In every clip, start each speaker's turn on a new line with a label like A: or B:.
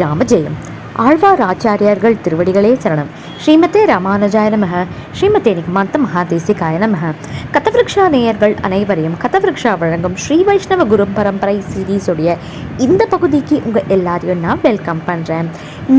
A: ശ്രീരാമ ജയം ஆழ்வார் ஆச்சாரியார்கள் திருவடிகளே சரணம். ஸ்ரீமதே ராமானுஜாய நமக. ஸ்ரீமதே நிகமாந்த மகாதேசிகாய நமக. கதவிருக்ஷா நேயர்கள் அனைவரையும் கதவிருக்ஷா வழங்கும் ஸ்ரீ வைஷ்ணவ குரு பரம்பரை சீரீஸுடைய இந்த பகுதிக்கு உங்கள் எல்லாரையும் நான் வெல்கம் பண்ணுறேன்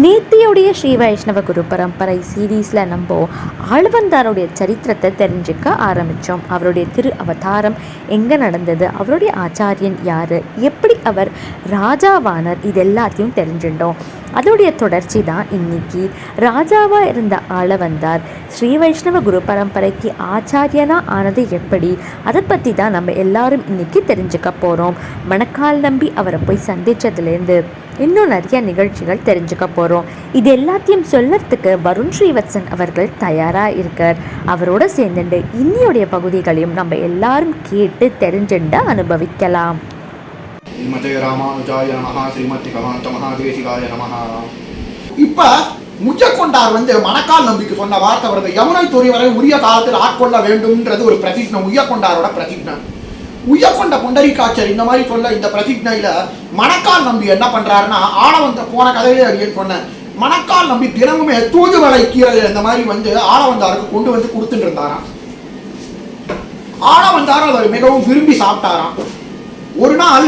A: நேத்தியுடைய ஸ்ரீ வைஷ்ணவ குரு பரம்பரை சீரீஸில் நம்ம ஆழ்வந்தாருடைய சரித்திரத்தை தெரிஞ்சுக்க ஆரம்பித்தோம் அவருடைய திரு அவதாரம் எங்கே நடந்தது? அவருடைய ஆச்சாரியன் யார்? எப்படி அவர் ராஜாவானர்? இது எல்லாத்தையும் தெரிஞ்சுட்டோம். அதோடைய தொடர்ச்சி தான் இன்னைக்கு ராஜாவாக இருந்த ஆள வந்தார். ஸ்ரீ வைஷ்ணவ குரு பரம்பரைக்கு ஆச்சாரியனாக ஆனது எப்படி? அதை பற்றி தான் நம்ம எல்லாரும் இன்னைக்கு தெரிஞ்சுக்க போகிறோம் மணக்கால் நம்பி அவரை போய் சந்திச்சதுலேருந்து இன்னும் நிறைய நிகழ்ச்சிகள் தெரிஞ்சுக்க போகிறோம் இது எல்லாத்தையும் சொல்லறதுக்கு வருண் ஸ்ரீவத்சன் அவர்கள் தயாராக இருக்கார். அவரோட சேர்ந்துட்டு இன்னியுடைய பகுதிகளையும் நம்ம எல்லாரும் கேட்டு தெரிஞ்சுட்டு அனுபவிக்கலாம்.
B: ஸ்ரீமதே ராமானுஜாய நமஹா ஸ்ரீமதி கமாந்த மகாதேசிகாய நமஹா.
C: இப்ப முச்சக்கொண்டார் வந்து மணக்கால் நம்பிக்கை சொன்ன வார்த்தை வருது யமுனை துறை வரை உரிய காலத்தில் ஆட்கொள்ள வேண்டும்ன்றது ஒரு பிரதிஜ்னை உய்யக்கொண்டாரோட பிரதிஜ்னை. உய்யக்கொண்ட புண்டரீகாட்சர் இந்த மாதிரி சொல்ல இந்த பிரதிஜ்னையில மணக்கால் நம்பி என்ன பண்றாருன்னா ஆளவந்த போன கதையிலே அப்படின்னு சொன்னேன் மணக்கால் நம்பி தினமுமே தூதுவளை கீரை இந்த மாதிரி வந்து ஆளவந்தாருக்கு கொண்டு வந்து கொடுத்துட்டு இருந்தாராம். ஆளவந்தார் அவர் மிகவும் விரும்பி சாப்பிட்டாராம். ஒரு நாள்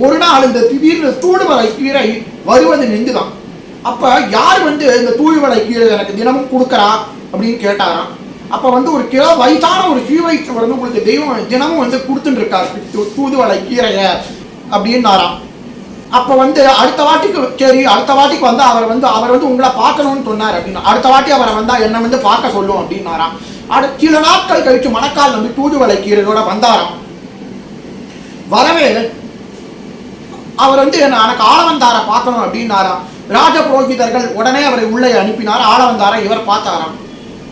C: ஒரு நாள் இந்த திடீர்னு தூடுவலை கீரை வருவது நின்றுதான். அப்ப யார் வந்து இந்த தூதுவளை கீரை எனக்கு தினமும் கொடுக்கறா அப்படின்னு கேட்டாராம். அப்ப வந்து ஒரு கிலோ வயசான ஒரு ஸ்ரீவைஷ்ணவர் வந்து உங்களுக்கு தெய்வம் தினமும் வந்து கொடுத்துட்டு இருக்கார் தூதுவளை கீரைய அப்படின்னாராம். அப்ப வந்து அடுத்த வாட்டிக்கு சரி அடுத்த வாட்டிக்கு வந்து அவர் வந்து அவர் வந்து உங்களை பார்க்கணும்னு சொன்னார் அப்படின்னு. அடுத்த வாட்டி அவரை வந்தா என்ன வந்து பார்க்க சொல்லும் அப்படின்னாராம். அடு சில நாட்கள் கழிச்சு மணக்கால் நம்பி தூதுவளை கீரையோட வந்தாராம். வரவே அவர் வந்து எனக்கு ஆளவந்தாரை பார்க்கணும் அப்படின்னாராம். ராஜ புரோகிதர்கள் உடனே அவரை உள்ளே அனுப்பினார். ஆளவந்தாரை இவர் பார்த்தாராம்.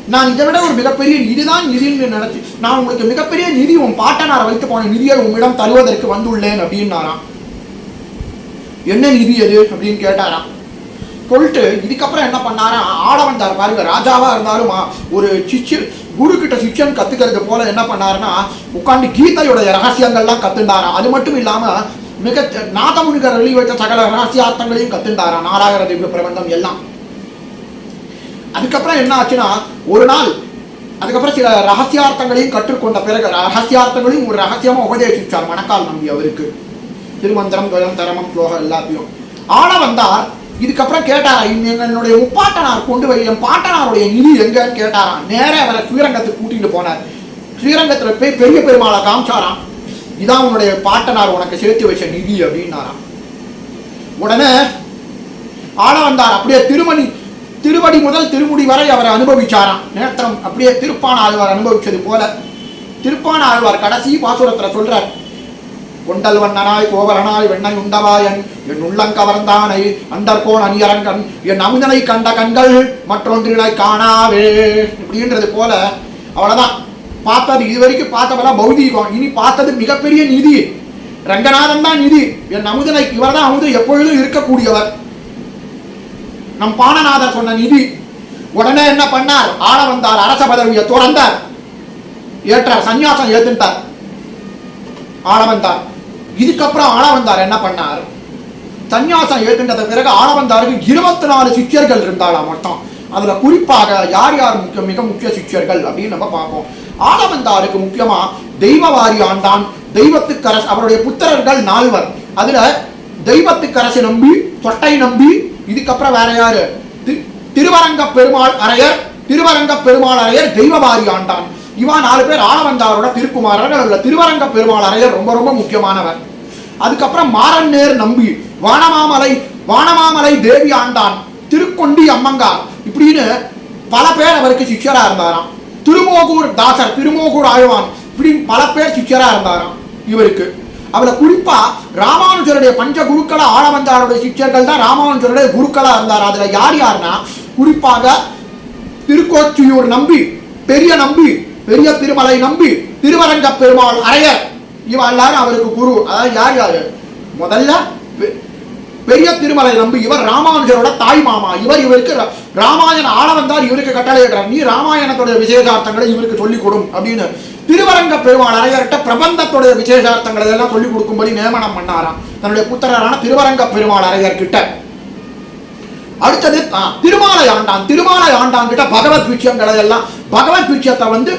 C: நான் இதை விட ஒரு மிகப்பெரிய நிதிதான் நிதின்னு நினைச்சு நான் உங்களுக்கு மிகப்பெரிய நிதி உன் பாட்டனாரை வைத்து போன நிதியை உங்களிடம் தருவதற்கு வந்துள்ளேன் அப்படின்னாராம். என்ன நிதி அது? அப்படின்னு கேட்டாராம். சொல்லிட்டு இதுக்கப்புறம் என்ன பண்ணாராம் ஆளவந்தார் பாருங்க ராஜாவா இருந்தாலும் ஒரு சிஷ்யன் குரு கிட்ட சிஷ்யன் கத்துக்கிறது போல என்ன பண்ணாருன்னா உட்காந்து கீதையோட ரகசியங்கள்லாம் கத்துண்டாராம் அது மட்டும் இல்லாம மிக நாதமுனிகர் வெளி வைத்த சகல ரகசியார்த்தங்களையும் கத்துண்டாரா? நாலாயிர திவ்ய பிரபந்தம் எல்லாம். அதுக்கப்புறம் என்ன ஆச்சுன்னா ஒரு நாள் அதுக்கப்புறம் சில ரகசியார்த்தங்களையும் கற்றுக்கொண்ட பிறகு ரகசியார்த்தங்களையும் ஒரு ரகசியமாக உபதேசிச்சார் மணக்கால் நம்பி அவருக்கு. திருமந்திரம் துவயம் தரமம் ஸ்லோகம் எல்லாத்தையும். ஆனா வந்தார் இதுக்கப்புறம் கேட்டாரா என்னுடைய முப்பாட்டனார் கொண்டு போய் என் பாட்டனாருடைய நிதி எங்கன்னு கேட்டாராம். நேரே அவரை ஸ்ரீரங்கத்துக்கு கூட்டிகிட்டு போனார். ஸ்ரீரங்கத்தில் போய் பெரிய பெருமாளை காமிச்சாராம். இதான் உன்னுடைய பாட்டனார் உனக்கு சேர்த்து வச்ச நிதி அப்படின்னாராம். உடனே ஆளவந்தார் அப்படியே திருமணி திருவடி முதல் திருமுடி வரை அவரை அனுபவிச்சாராம். நேத்திரம் அப்படியே திருப்பான ஆழ்வார் அனுபவிச்சது போல. திருப்பான ஆழ்வார் கடைசி பாசுரத்துல சொல்றார் கொண்டல் வண்ணனாய் கோவலனாய் வெண்ணை உண்டவாயன் என் உள்ளங்கவர்ந்தானை அண்டர்கோன் அணியரங்கன் என் அமுதனை கண்ட கண்கள் மற்றொன்றினை காணாவே இப்படின்றது போல. அவ்வளவுதான். பார்த்தது இது வரைக்கும் பார்த்தவெல்லாம் பௌதீகம். இனி பார்த்தது மிகப்பெரிய நிதி. ரங்கநாதன் தான் நிதி. என் அமுதனை இவர் தான் அமுது எப்பொழுதும் இருக்கக்கூடியவர். நம் பாணநாதர் சொன்ன நிதி. உடனே என்ன பண்ணார்? ஆள வந்தார் அரச பதவியை துறந்தார். ஏற்றார் சந்நியாசம் ஏத்துட்டார். ஆள வந்தார். இதுக்கப்புறம் ஆள வந்தார் என்ன பண்ணார்? சன்னியாசம் ஏற்றுன்றத பிறகு ஆள வந்தாருக்கு இருபத்தி நாலு சிக்கியர்கள் இருந்தாளா மொத்தம். அதுல குறிப்பாக யார் யார் முக்கிய மிக முக்கிய சிக்கியர்கள் அப்படின்னு நம்ம பார்ப்போம். ஆளவந்தாருக்கு முக்கியமா தெய்வவாரி ஆண்டான் தெய்வத்துக்கரசு அவருடைய புத்திரர்கள் நால்வர். அதுல தெய்வத்துக்கரசு நம்பி தொட்டை நம்பி இதுக்கப்புறம் வேற யாரு? திருவரங்க பெருமாள் அரையர் திருவரங்க பெருமாள் அரையர் தெய்வவாரி ஆண்டான் இவன் நாலு பேர் ஆளவந்தாரோட திருக்குமாரர்கள். அதுல திருவரங்க பெருமாள் அரையர் ரொம்ப ரொம்ப முக்கியமானவர். அதுக்கப்புறம் மாறன்னேர் நம்பி வானமாமலை வானமாமலை தேவி ஆண்டான். திருக்கொண்டி அம்மங்கார். இப்படின்னு பல பேர் அவருக்கு சிஷ்யரா இருந்தாராம். திருமோகூர் தாசர் திருமோகூர் ஆழ்வான் இப்படின்னு பல பேர் சிஷ்யராக இருந்தாராம் இவருக்கு. அவளை குறிப்பா ராமானுஜருடைய பஞ்ச குருக்கள ஆளவந்தாருடைய சிஷ்யர்கள் தான் ராமானுஜருடைய குருக்களா இருந்தார். அதுல யார் யாருன்னா குறிப்பாக திருக்கோச்சியூர் நம்பி பெரிய நம்பி பெரிய திருமலை நம்பி திருவரங்க பெருமாள் அரையர். இவ எல்லாரும் அவருக்கு குரு. அதாவது யார் யாரு? முதல்ல பெரிய திருமலை நம்பி இவர் ராமானுஜரோட தாய் மாமா. இவர் இவருக்கு ராமாயண ஆளவந்தார் இவருக்கு கட்டளையிடுறார் நீ ராமாயணத்துடைய விசேஷார்த்தங்களை இவருக்கு சொல்லிக் கொடும் அப்படின்னு திருவரங்க பெருமாள் அரையர்கிட்ட பிரபந்தத்துடைய விசேஷார்த்தங்களை எல்லாம் சொல்லிக் கொடுக்கும்படி நியமனம் பண்ணாராம். தன்னுடைய புத்தரான திருவரங்க பெருமாள் அரையர்கிட்ட. அடுத்தது திருமாலை ஆண்டான். திருமாலை ஆண்டான் கிட்ட பகவத் விஷயங்களை எல்லாம் பகவத் விஷயத்தை வந்து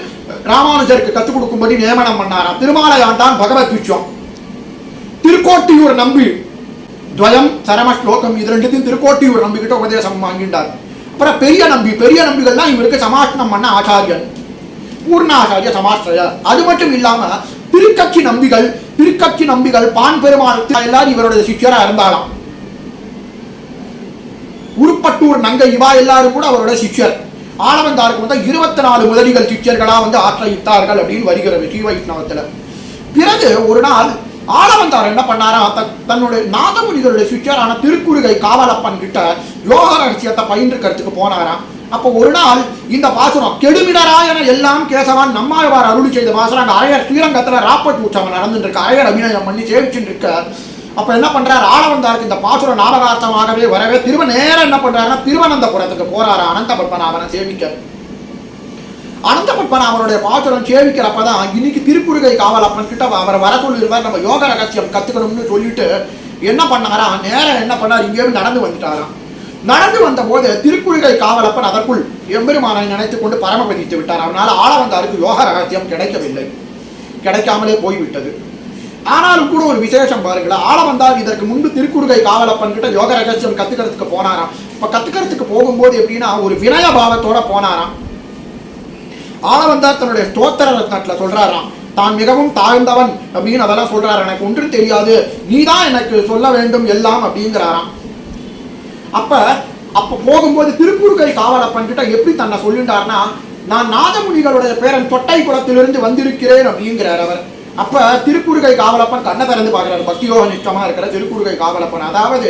C: ராமானுஜருக்கு கற்றுக் கொடுக்கும்படி நியமனம் பண்ணாராம். திருமாலை ஆண்டான் பகவத் விஷயம் திருக்கோட்டியூர் நம்பி துவயம் சரம ஸ்லோகம் இது ரெண்டுத்தையும் திருக்கோட்டியூர் நம்பிக்கிட்ட உபதேசம் வாங்கிட்டார் அப்புறம் பெரிய நம்பி பெரிய நம்பிகள்லாம் இவருக்கு சமாஷ்டம் பண்ண ஆச்சாரியன். பூர்ணாச்சாரிய சமாஸ்திரய அது மட்டும் இல்லாம திருக்கட்சி நம்பிகள் திருக்கட்சி நம்பிகள் பான் பெருமாள் எல்லாரும் இவருடைய சிஷ்யரா இருந்தாலாம் உருப்பட்டூர் நங்கை இவா எல்லாரும் கூட அவருடைய சிஷ்யர். ஆளவந்தாருக்கு வந்து இருபத்தி நாலு முதலிகள் சிஷ்யர்களா வந்து ஆசிரயித்தார்கள் அப்படின்னு வருகிறது ஸ்ரீ வைஷ்ணவத்துல. பிறகு ஒரு நாள் ஆளவந்தார் என்ன பண்ணாரா? தன்னுடைய நாதமுனிகளுடைய சிஷ்யரான திருக்குறுகை காவலப்பன் கிட்ட யோக ரகசியத்தை பயின்றுக்கிறதுக்கு போனாராம் அப்போ ஒரு நாள் இந்த பாசுரம் கெடுமிடராயன எல்லாம் கேசவான் நம்மாழ்வார் அருள் செய்த பாசுரம் அந்த அரையர் ஸ்ரீரங்கத்துல ராப்பட் உற்சவம் நடந்துட்டு இருக்கு அரையர் அபிநயம் பண்ணி சேவிச்சுட்டு இருக்க அப்ப என்ன பண்றாரு? ஆளவந்தாருக்கு இந்த பாசுர நாடகார்த்தமாகவே வரவே திருவ நேரம் என்ன பண்றாருன்னா திருவனந்தபுரத்துக்கு போறாரு? அனந்த பத்மநாபனை சேவிக்க அனந்த பத்மநாபனுடைய பாசுரம் சேவிக்கிறப்பதான் இன்னைக்கு திருக்குறுகை காவலப்பன் கிட்ட அவரை வர சொல்லியிருந்தார் நம்ம யோக ரகசியம் கத்துக்கணும்னு சொல்லிட்டு என்ன பண்ணாரா? நேரம் என்ன பண்ணார்? இங்கேயும் நடந்து வந்துட்டாராம். நடந்து வந்த போது திருக்குறுகை காவலப்பன் அதற்குள் எம்பெருமானை நினைத்துக் கொண்டு பரமபதித்து விட்டார். அவனால் ஆளவந்தாருக்கு யோக ரகசியம் கிடைக்கவில்லை. கிடைக்காமலே போய்விட்டது. ஆனாலும் கூட ஒரு விசேஷம் பாருங்களேன். ஆளவந்தார் இதற்கு முன்பு திருக்குறுகை காவலப்பன் கிட்ட யோக ரகசியம் கத்துக்கிறதுக்கு போனாராம். இப்ப கத்துக்கிறதுக்கு போகும்போது எப்படின்னா ஒரு வினய பாவத்தோட போனாராம். ஆளவந்தார் தன்னுடைய ஸ்தோத்திர ரத்னத்தில் சொல்றாராம். தான் மிகவும் தாழ்ந்தவன் அப்படின்னு அதெல்லாம் சொல்றாரு. எனக்கு ஒன்றும் தெரியாது. நீதான் எனக்கு சொல்ல வேண்டும் எல்லாம் அப்படிங்கிறாராம். அப்ப அப்ப போகும்போது திருப்பூர்கை காவலப்பன் கிட்ட எப்படி தன்னை சொல்லிட்டார்னா நான் நாதமுனிகளுடைய பேரன் தொட்டை குளத்திலிருந்து வந்திருக்கிறேன் அப்படிங்கிறார் அவர். அப்ப திருக்குறுகை காவலப்பன் கண்ணை திறந்து பார்க்கிறார். பக்தியோக நிச்சயமா இருக்கிற திருக்குறுகை காவலப்பன். அதாவது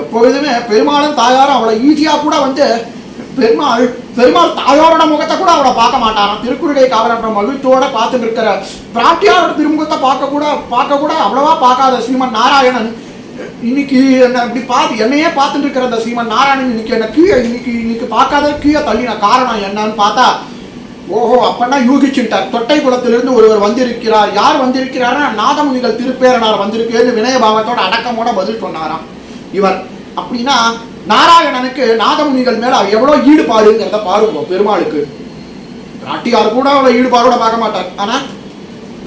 C: எப்பொழுதுமே பெருமாளும் தாயாரும் அவளை ஈஸியா கூட வந்து பெருமாள் பெருமாள் தாயாரோட முகத்தை கூட அவளை பார்க்க மாட்டாராம். திருக்குறுகை காவலப்பன் மகிழ்ச்சியோட பார்த்துட்டு இருக்கிற பிராட்டியாரோட திருமுகத்தை பார்க்க கூட பார்க்க கூட அவ்வளவா பார்க்காத ஸ்ரீமன் நாராயணன். இன்னைக்கு என்ன இப்படி பார்த்து என்னையே பார்த்துட்டு இருக்கிற அந்த ஸ்ரீமன் நாராயணன் இன்னைக்கு என்ன கீழே இன்னைக்கு இன்னைக்கு பார்க்காத கீழே தள்ளின காரணம் என்னன்னு பார்த்தா ஓஹோ அப்பன்னா யூகிச்சுட்டார் தொட்டை குளத்திலிருந்து ஒருவர் வந்திருக்கிறார். யார் வந்திருக்கிறாரா நாதமுனிகள் திருப்பேரனார் வந்திருக்கேன்னு வினயபாவத்தோட அடக்கமோட பதில் சொன்னாராம். இவர் அப்படின்னா நாராயணனுக்கு நாதமுனிகள் மேல எவ்வளவு ஈடுபாடுங்கிறத பாருங்க பெருமாளுக்கு. நாட்டியார் கூட அவ்வளவு ஈடுபாடோட பார்க்க மாட்டார். ஆனா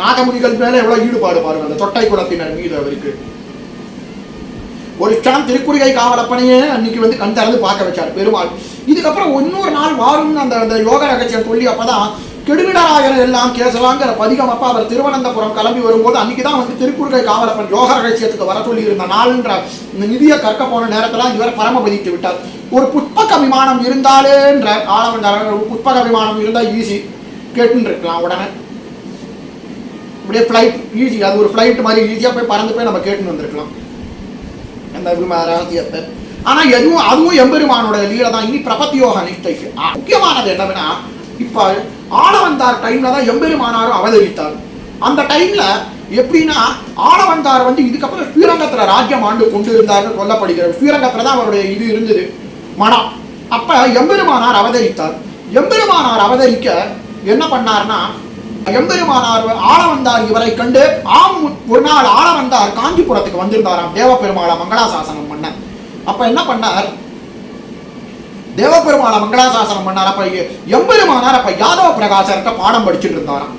C: நாதமுனிகள் மேல எவ்வளவு ஈடுபாடு பாருங்க அந்த தொட்டை குளத்தினர் மீது அவருக்கு. ஒரு க்ஷணம் திருக்குறிகை காவலப்பனையே அன்னைக்கு வந்து கண் திறந்து பார்க்க வச்சார் பெருமாள். இதுக்கப்புறம் இன்னொரு நாள் வாரும்னு அந்த அந்த யோக ரகசியம் சொல்லி அப்பதான் கெடுமிடராயர் எல்லாம் கேசலாங்கிற பதிகம் அப்ப அவர் திருவனந்தபுரம் கிளம்பி வரும்போது அன்னைக்கு தான் வந்து திருக்குறுகை காவலப்பன் யோக ரகசியத்துக்கு வர சொல்லி இருந்த நாள்ன்ற இந்த நிதியை கற்க போன நேரத்துல இவர் பரமபதித்து விட்டார். ஒரு புஷ்பக விமானம் இருந்தாலேன்ற ஆளவன் ஒரு புஷ்பக விமானம் இருந்தால் ஈஸி கேட்டுன்னு இருக்கலாம் உடனே. அப்படியே ஃப்ளைட் ஈஸி அது ஒரு ஃப்ளைட் மாதிரி ஈஸியாக போய் பறந்து போய் நம்ம கேட்டுன்னு வந்திருக்கலாம். அந்த ரகசியத்தை? ஆனா எதுவும் அதுவும் எம்பெருமானோட லீலை தான் இனி பிரபத்தியோக நிஷ்டைக்கு. முக்கியமானது என்னவென்னா இப்போ ஆளவந்தார் டைமில் தான் எம்பெருமானாரும் அவதரித்தார். அந்த டைமில் எப்படின்னா ஆளவந்தார் வந்து இதுக்கப்புறம் ஸ்ரீரங்கத்தில் ராஜ்யம் ஆண்டு கொண்டு இருந்தார்னு சொல்லப்படுகிறார் ஸ்ரீரங்கத்தில் தான் அவருடைய இது இருந்தது. மனம் அப்போ எம்பெருமானார் அவதரித்தார். எம்பெருமானார் அவதரிக்க என்ன பண்ணார்னா எம்பெருமானார் ஆளவந்தார் இவரை கண்டு ஆம் ஒரு நாள் ஆளவந்தார் காஞ்சிபுரத்துக்கு வந்திருந்தாராம். தேவபெருமாளை மங்களாசாசனம் பண்ண. அப்ப என்ன பண்ணார்? தேவபெருமான மங்களாசாசனம் பண்ணார்? அப்ப எம்பெருமானார் அப்ப யாதவ பிரகாசர்கிட்ட பாடம் படிச்சுட்டு இருந்தாராம்.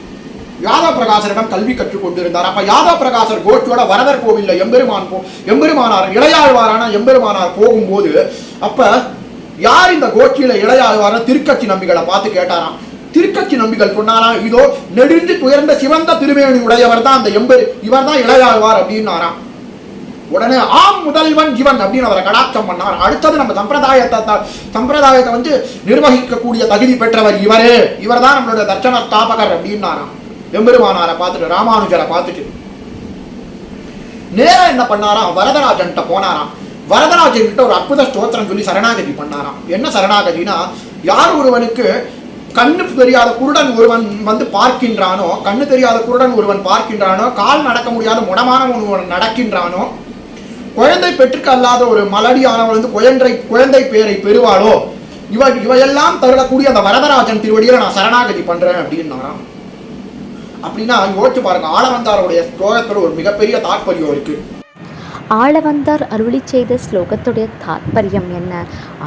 C: யாதவ பிரகாசரிடம் கல்வி கற்றுக் கொண்டிருந்தார் அப்ப யாதவ பிரகாசர் கோஷ்டியோட வரதர் கோவில்ல எம்பெருமான் போ எம்பெருமானார் இளையாழ்வாரான எம்பெருமானார் போகும்போது அப்ப யார் இந்த கோஷ்டியில இளையாழ்வார திருக்கட்சி நம்பிகளை பார்த்து கேட்டாராம். திருக்கட்சி நம்பிகள் சொன்னாராம் இதோ நெடுந்து துயர்ந்த சிவந்த திருமேனி உடையவர் தான் அந்த எம்பெரு இவர் தான் இளையாழ்வார் அப்படின்னாராம். உடனே ஆம் முதல்வன் இவன் அப்படின்னு அவரை கடாட்சம் பண்ணார். அடுத்தது நம்ம சம்பிரதாயத்தை த- சம்பிரதாயத்தை வந்து நிர்வகிக்கக்கூடிய தகுதி பெற்றவர் இவரே. இவர் தான் நம்மளுடைய தர்ச்சன ஸ்தாபகர் அப்படின்னாராம். எம்பெருமானாரை பார்த்துட்டு ராமானுஜரை பார்த்துட்டு. நேரம் என்ன பண்ணாராம்? வரதராஜன்ட்ட போனாராம். வரதராஜன் கிட்ட ஒரு அற்புத ஸ்தோத்திரம் சொல்லி சரணாகதி பண்ணாராம். என்ன சரணாகதினா யார் ஒருவனுக்கு கண்ணு தெரியாத குருடன் ஒருவன் வந்து பார்க்கின்றானோ கண்ணு தெரியாத குருடன் ஒருவன் பார்க்கின்றானோ கால் நடக்க முடியாத முடமான ஒருவன் நடக்கின்றானோ குழந்தை பெற்றுக்கு அல்லாத ஒரு மலடியானவள் வந்து குழந்தை குழந்தை பேரை பெறுவாளோ? இவ இவையெல்லாம் தருடக்கூடிய அந்த வரதராஜன் திருவடியில நான் சரணாகதி பண்றேன் அப்படின்னாராம். அப்படின்னா யோசிச்சு பாருங்க ஆளவந்தாருடைய ஸ்லோகத்துல ஒரு மிகப்பெரிய தாற்பயம் இருக்கு.
A: ஆளவந்தார் அருளி செய்த ஸ்லோகத்துடைய தாத்பரியம் என்ன?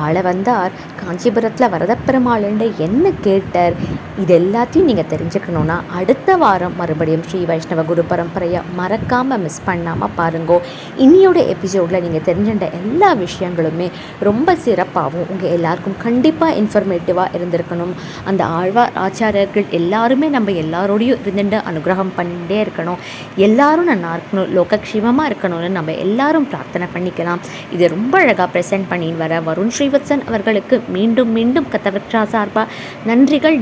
A: ஆளவந்தார் காஞ்சிபுரத்தில் வரதப்பெருமாள்ண்ட என்ன கேட்டார்? இது எல்லாத்தையும் நீங்கள் தெரிஞ்சுக்கணுன்னா அடுத்த வாரம் மறுபடியும் ஸ்ரீ வைஷ்ணவ குரு பரம்பரையை மறக்காமல் மிஸ் பண்ணாமல் பாருங்கோ. இன்னியோட எபிசோடில் நீங்கள் தெரிஞ்சின்ற எல்லா விஷயங்களுமே ரொம்ப சிறப்பாகவும் உங்கள் எல்லாருக்கும் கண்டிப்பாக இன்ஃபர்மேட்டிவாக இருந்திருக்கணும். அந்த ஆழ்வார் ஆச்சாரியர்கள் எல்லாருமே நம்ம எல்லாரோடையும் இருந்துட்டு அனுகிரகம் பண்ணிகிட்டே இருக்கணும். எல்லாரும் நல்லா இருக்கணும் லோகக்ஷேமமாக இருக்கணும்னு நம்ம எல்லாரும் பிரார்த்தனை பண்ணிக்கலாம். இது ரொம்ப அழகாக ப்ரெசென்ட் பண்ணின்னு வர வருண் ஸ்ரீவத்சன் அவர்களுக்கு மீண்டும் மீண்டும் கத்தவக்ஷா சார்பாக நன்றிகள்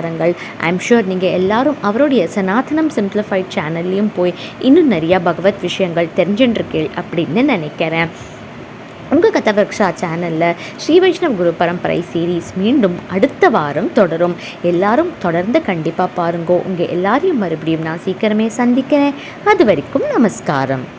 A: நமஸ்காரங்கள் ஐம் ஷூர் நீங்கள் எல்லாரும் அவருடைய சனாதனம் சிம்பிளிஃபைட் சேனல்லையும் போய் இன்னும் நிறையா பகவத் விஷயங்கள் தெரிஞ்சுட்டுருக்கீள் அப்படின்னு நினைக்கிறேன். உங்கள் கதவர்க்ஷா சேனலில் ஸ்ரீ வைஷ்ணவ் குரு பரம்பரை சீரீஸ் மீண்டும் அடுத்த வாரம் தொடரும். எல்லாரும் தொடர்ந்து கண்டிப்பாக பாருங்கோ. உங்கள் எல்லாரையும் மறுபடியும் நான் சீக்கிரமே சந்திக்கிறேன். அது வரைக்கும் நமஸ்காரம்.